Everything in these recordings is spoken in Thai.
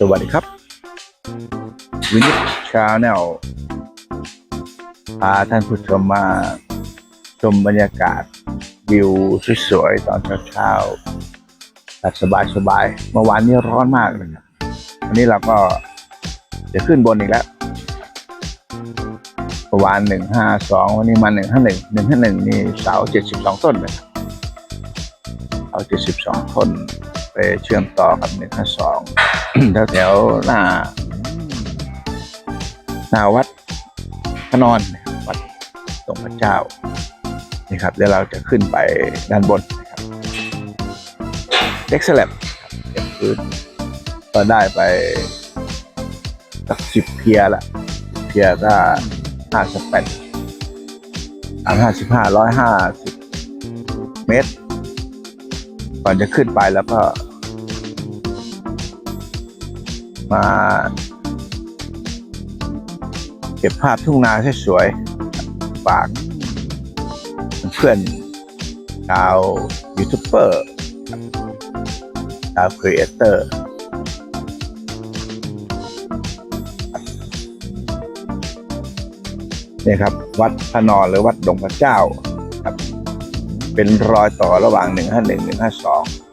สวัสดีครับวินิจชาแนลพาท่านผู้ชมมาชมบรรยากาศวิวสวยๆตอนเช้าๆแบบสบายๆเมื่อวานนี้ร้อนมากเลยครับวันนี้เราก็จะขึ้นบนอีกแล้วเมื่อวานหนึ่งห้าสองวันนี้มาหนึ่งห้าหนึ่งหนึ่งห้าหนึ่งนี่เสาเจ็ดสิบสองต้นนะครับเสาเจ็ดสิบสองต้น ไปเชื่อมต่อกับหนึ่งห้าสองแถวแถวหน้าหน้าวัดพระนอนวัดตรงพระเจ้านี่ครับเดี๋ยวเราจะขึ้นไปด้านบนนะครับเด็กสลับเก็บพื้นก็ได้ไปสักสิบเพียรละเพียร์ก็ห้าสิบแปดสามห้าสิบห้าร้อยห้าสิบเมตร ก่อนจะขึ้นไปแล้วก็ มา เก็บภาพทุ่งนาสวยๆฝากเพื่อนชาวยูทูบเบอร์ชาวครีเอเตอร์นี่ครับ วัดพระนอนหรือวัดดงพระเจ้าครับ เป็นรอยต่อระหว่าง 151 152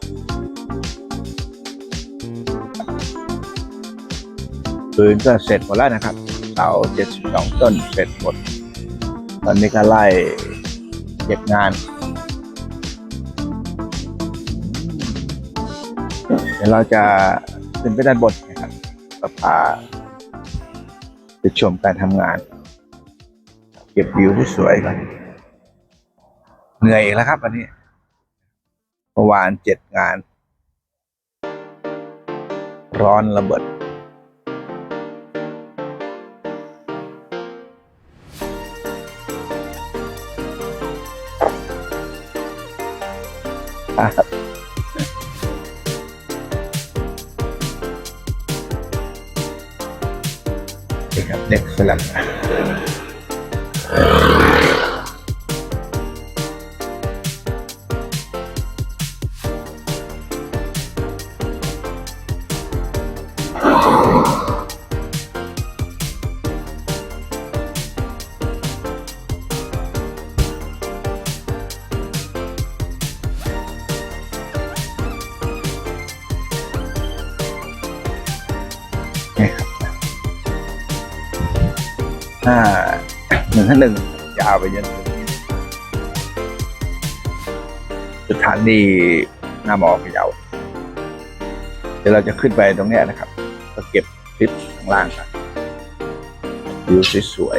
ปืนก็เสร็จหมดแล้วนะครับ เสา72ต้นเสร็จหมด ตอนนี้ก็ไล่เก็บงาน เดี๋ยวเราจะขึ้นไปด้านบนนะครับก็พาไปชมการทำงาน เก็บวิวที่สวยกันเหนื่อยอีกแล้วครับวันนี้เมื่อวานเจ็ดงาน ร้อนระเบิด ครับเด็กสลับ ห้าหนึ่งห้าหนึ่งยาวไปจนสถานีหน้าหมอพะเยาเดี๋ยวเราจะขึ้นไปตรงนี้นะครับ ก็เก็บคลิปข้างล่างกันวิวสวย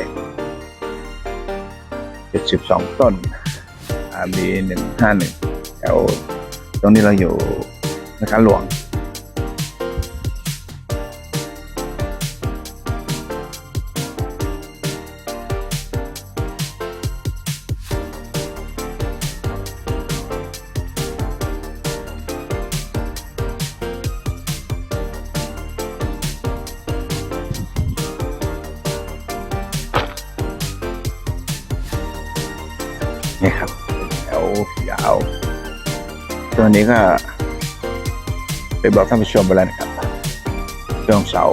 ๆเจ็ดสิบสองต้นมีหนึ่งห้าหนึ่งแถวตรงนี้เราอยู่ในการหลวง นี่ครับแถวยาวตัวนี้ก็ไปบอกท่านผู้ชมไปแล้วนะครับช่วงเสา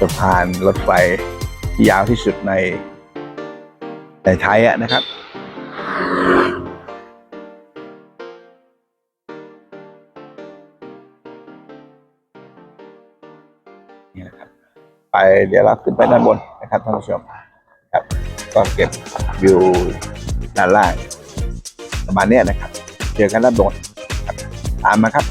สะพานรถไฟที่ยาวที่สุดในในไทยอะนะครับนี่นะครับไปเดี๋ยวเราขึ้นไปด้านบนนะครับท่านผู้ชม ก็เก็บวิวด้านล่างประมาณนี้นะครับเจอกันด้านบนครับตามมาครับ